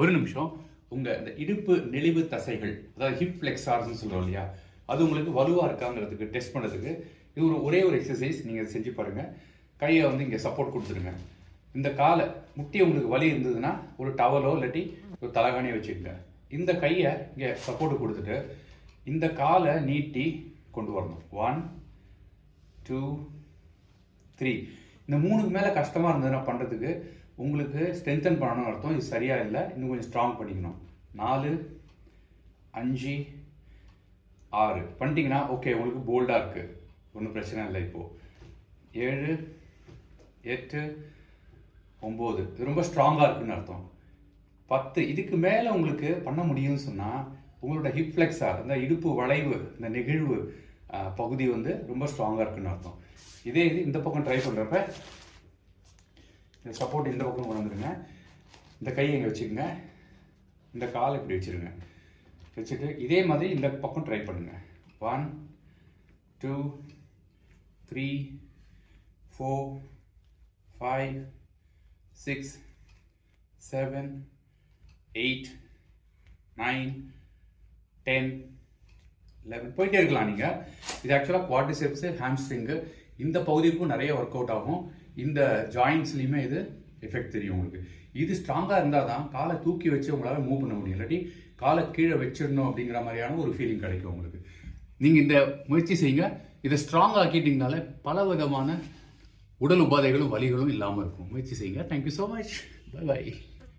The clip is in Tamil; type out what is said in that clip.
ஒரு நிமிஷம். உங்கள் இந்த இடுப்பு நெளிவு தசைகள் அதாவது ஹிப் ஃப்ளெக்ஸார்ஸ்னு சொல்கிறோம் இல்லையா? அது உங்களுக்கு வலுவாக இருக்காங்கிறதுக்கு டெஸ்ட் பண்ணுறதுக்கு இது ஒரு ஒரே ஒரு எக்ஸசைஸ் நீங்கள் செஞ்சு பாருங்கள் கையை வந்து இங்கே சப்போர்ட் கொடுத்துருங்க இந்த காலை முட்டியை உங்களுக்கு வலி இருந்ததுன்னா ஒரு டவலோ இல்லாட்டி ஒரு தலகாணியை வச்சுக்கோங்க. இந்த கையை இங்கே சப்போர்ட் கொடுத்துட்டு இந்த காலை நீட்டி கொண்டு வரணும். ஒன் டூ த்ரீ இந்த மூணுக்கு மேலே கஷ்டமாக இருந்ததுன்னா பண்ணுறதுக்கு உங்களுக்கு ஸ்ட்ரென்தன் பண்ணணும்னு அர்த்தம் இது சரியா இல்லை இன்னும் கொஞ்சம் ஸ்ட்ராங் பண்ணிக்கணும். நாலு அஞ்சு ஆறு. பண்ணிட்டீங்கன்னா ஓகே உங்களுக்கு போல்டாக இருக்குது ஒன்றும் பிரச்சனை இல்லை இப்போது ஏழு எட்டு ஒம்பது இது ரொம்ப ஸ்ட்ராங்காக இருக்குன்னு அர்த்தம். பத்து இதுக்கு மேலே உங்களுக்கு பண்ண முடியும்னு சொன்னால் உங்களோட ஹிப் ஃப்ளெக்ஸாக இந்த இடுப்பு வளைவு இந்த நெகிழ்வு பகுதி வந்து ரொம்ப ஸ்ட்ராங்காக இருக்குன்னு அர்த்தம். இதே இது இந்த பக்கம் ட்ரை பண்ணுறப்ப இந்த சப்போர்ட் இந்த பக்கம் கொண்டு வந்துடுங்க இந்த கையை இங்கே வச்சுக்கோங்க. இந்த காலை இப்படி வச்சுருங்க. வச்சுட்டு இதே மாதிரி இந்த பக்கம் ட்ரை பண்ணுங்க. One two three four five six seven eight nine ten eleven போயிட்டே இருக்கலாம் நீங்கள் இது ஆக்சுவலாக குவாட்ரிசெப்ஸு ஹேம்ஸ்ட்ரிங்கு இந்த பகுதிக்கும் நிறைய ஒர்க் அவுட் ஆகும். இந்த ஜாயின்ஸ்லையுமே இது எஃபெக்ட் தெரியும் உங்களுக்கு. இது ஸ்ட்ராங்காக இருந்தால் தான் காலை தூக்கி வச்சு உங்களால் மூவ் பண்ண முடியும். இல்லாட்டி காலை கீழே வச்சிடணும் அப்படிங்கிற மாதிரியான ஒரு ஃபீலிங் கிடைக்கும் உங்களுக்கு. நீங்கள் இந்த முயற்சி செய்யுங்க. இதை ஸ்ட்ராங் ஆக்கிட்டீங்கனால பல விதமான உடல் உபாதைகளும் வலிகளும் இல்லாமல் இருக்கும். முயற்சி செய்யுங்க. Thank you so much bye bye